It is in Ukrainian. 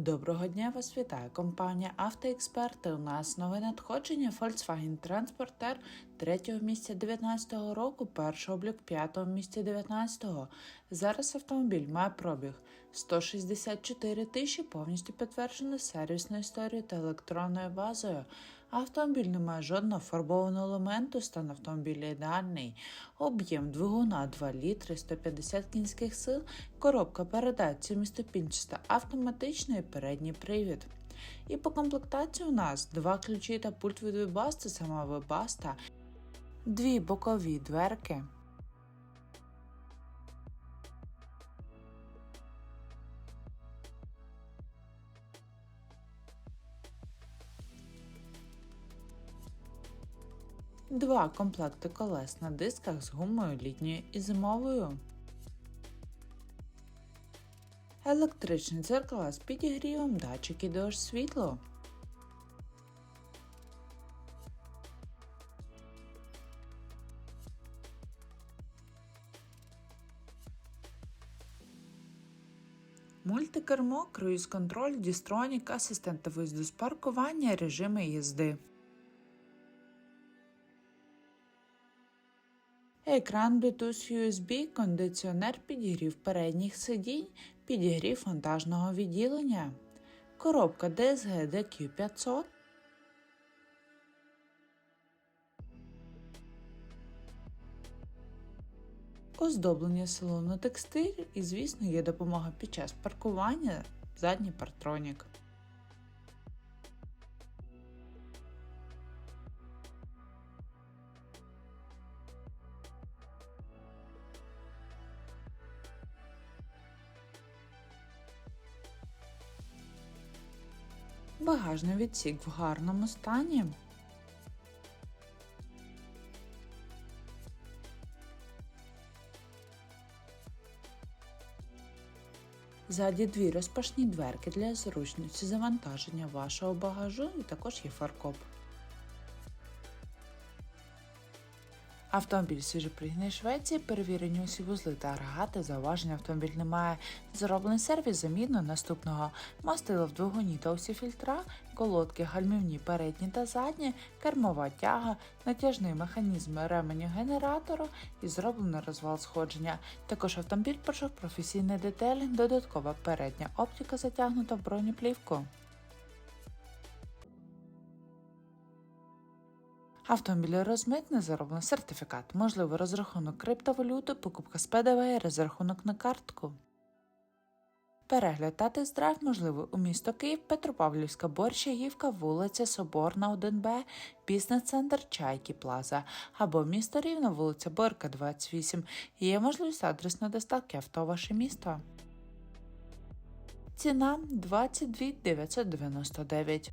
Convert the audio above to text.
Доброго дня вас вітає компанія Автоексперти. У нас нове надходження Volkswagen Transporter 3 місця 19 року, перший облік 5 місця 19. Зараз автомобіль має пробіг 164 тисячі, повністю підтверджено сервісною історією та електронною базою. Автомобіль не має жодного фарбованого елементу, стан автомобіля ідеальний. Об'єм двигуна 2 літри, 150 кінських сил, коробка передач сімиступінчаста, автоматичний передній привід. І по комплектації у нас два ключі та пульт від Webasto, сама вебаста, дві бокові дверки. Два комплекти колес на дисках з гумою літньою і зимовою. Електричні дзеркала з підігрівом, датчики дощ світло. Мультикермо, круїз-контроль, дістронік, асистенти виїзду з паркування, режими їзди. Екран Bluetooth USB, кондиціонер, підігрів передніх сидінь, підігрів вантажного відділення, коробка DSG DQ500, оздоблення салону текстиль і, звісно, є допомога під час паркування, задній партронік. Багажний відсік в гарному стані. Ззаді дві розпашні дверки для зручності завантаження вашого багажу і також є фаркоп. Автомобіль свіжопригнаний Швеції, перевірені усі вузли та агрегати, зауваження автомобіль не має. Зроблений сервіс заміну наступного мастила в двигуні та усі фільтра, колодки, гальмівні передні та задні, кермова тяга, натяжний механізм ременю генератора і зроблений розвал сходження. Також автомобіль пройшов професійний детелінг, додаткова передня оптика затягнута в бронеплівку. Автомобіль розмитне зароблено сертифікат, можливий розрахунок криптовалюти, покупка з ПДВ розрахунок на картку. Перегляд та тест-драйв можливий у місто Київ, Петропавлівська, Борщагівка, вулиця Соборна, 1Б, бізнес-центр Чайки Плаза або місто Рівно, вулиця Борка, 28. Є можливість адресної доставки авто ваше місто. Ціна 22 999.